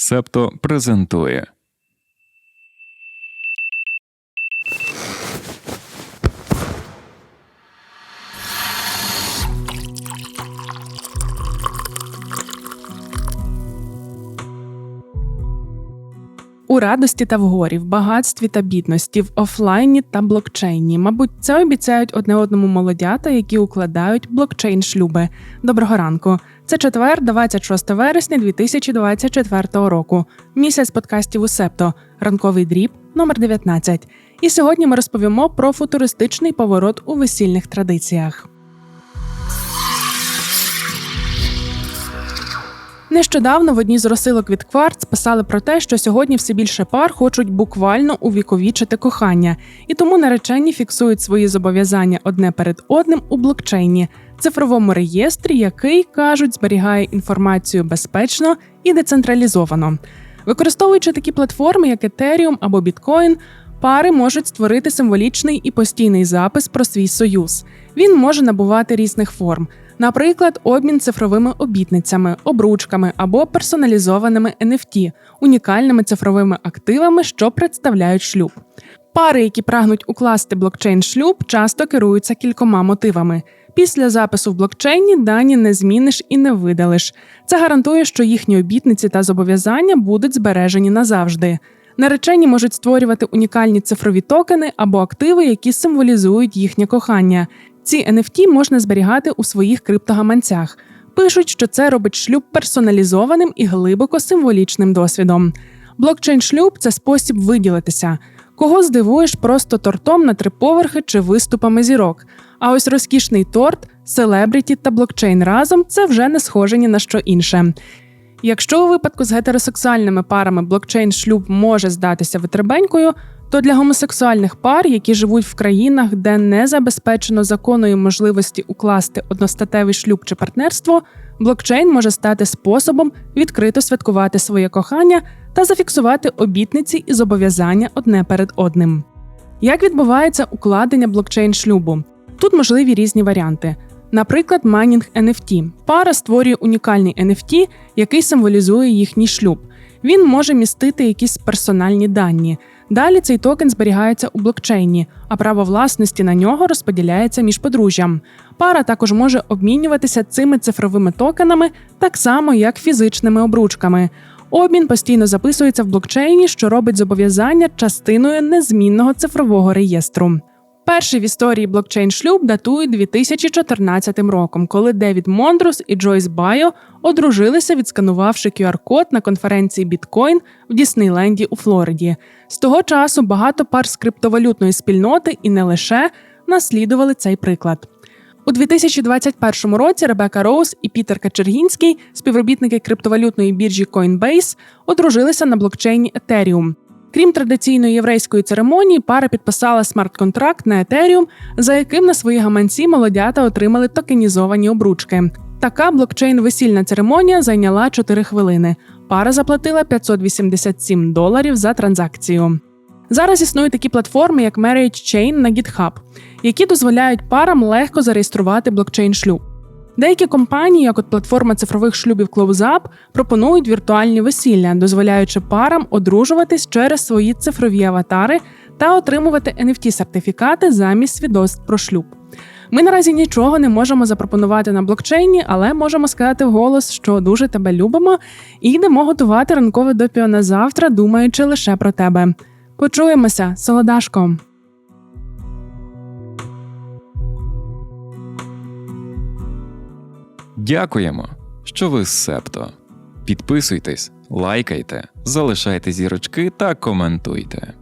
Септо презентує. У радості та в горі, в багатстві та бідності, в офлайні та блокчейні. Мабуть, це обіцяють одне одному молодята, які укладають блокчейн шлюби. Доброго ранку. Це четвер, 26 вересня 2024 року. Місяць подкастів у Септо, ранковий дріб номер 19. І сьогодні ми розповімо про футуристичний поворот у весільних традиціях. Нещодавно в одній з розсилок від Кварц писали про те, що сьогодні все більше пар хочуть буквально увіковічити кохання, і тому наречені фіксують свої зобов'язання одне перед одним у блокчейні, цифровому реєстрі, який кажуть зберігає інформацію безпечно і децентралізовано. Використовуючи такі платформи, як Ethereum або Bitcoin, Пари можуть створити символічний і постійний запис про свій союз. Він може набувати різних форм, наприклад, обмін цифровими обітницями, обручками або персоналізованими NFT, унікальними цифровими активами, що представляють шлюб. Пари, які прагнуть укласти блокчейн шлюб, часто керуються кількома мотивами. Після запису в блокчейні дані не зміниш і не видалиш. Це гарантує, що їхні обітниці та зобов'язання будуть збережені назавжди. Наречені можуть створювати унікальні цифрові токени або активи, які символізують їхнє кохання. Ці NFT можна зберігати у своїх криптогаманцях. Пишуть, що це робить шлюб персоналізованим і глибоко символічним досвідом. Блокчейн шлюб це спосіб виділитися. Кого здивуєш просто тортом на три поверхи чи виступами зірок. А ось розкішний торт, селебріті та блокчейн разом це вже не схоже ні на що інше. Якщо у випадку з гетеросексуальними парами блокчейн шлюб може здатися витребенькою, то для гомосексуальних пар, які живуть в країнах, де не забезпечено законної можливості укласти одностатевий шлюб чи партнерство, блокчейн може стати способом відкрито святкувати своє кохання та зафіксувати обітниці і зобов'язання одне перед одним. Як відбувається укладення блокчейн шлюбу? Тут можливі різні варіанти. Наприклад, майнінг NFT. Пара створює унікальний NFT, який символізує їхній шлюб. Він може містити якісь персональні дані. Далі цей токен зберігається у блокчейні, а право власності на нього розподіляється між подружжям. Пара також може обмінюватися цими цифровими токенами так само, як фізичними обручками. Обмін постійно записується в блокчейні, що робить зобов'язання частиною незмінного цифрового реєстру. Перший в історії блокчейн шлюб датують 2014 роком, коли Девід Мондрус і Джойс Байо одружилися, відсканувавши QR-код на конференції Біткоін в Діснейленді у Флориді. З того часу багато пар з криптовалютної спільноти і не лише наслідували цей приклад. У 2021 році Ребека Роуз і Пітер Качергінський, співробітники криптовалютної біржі Coinbase, одружилися на блокчейні Ethereum. Крім традиційної єврейської церемонії, пара підписала смарт-контракт на Ethereum, за яким на свої гаманці молодята отримали токенізовані обручки. Така блокчейн-весільна церемонія зайняла 4 хвилини. Пара заплатила 587 доларів за транзакцію. Зараз існують такі платформи, як Marriage Chain на GitHub, які дозволяють парам легко зареєструвати блокчейн-шлюб. Деякі компанії, як от платформа цифрових шлюбів CloseUp, пропонують віртуальні весілля, дозволяючи парам одружуватись через свої цифрові аватари та отримувати nft сертифікати замість свідоцтв про шлюб. Ми наразі нічого не можемо запропонувати на блокчейні, але можемо сказати вголос, що дуже тебе любимо, і йдемо готувати ранкове допіо на завтра, думаючи лише про тебе. Почуємося, солодашко! Дякуємо, що ви з Септо. Підписуйтесь, лайкайте, залишайте зірочки та коментуйте.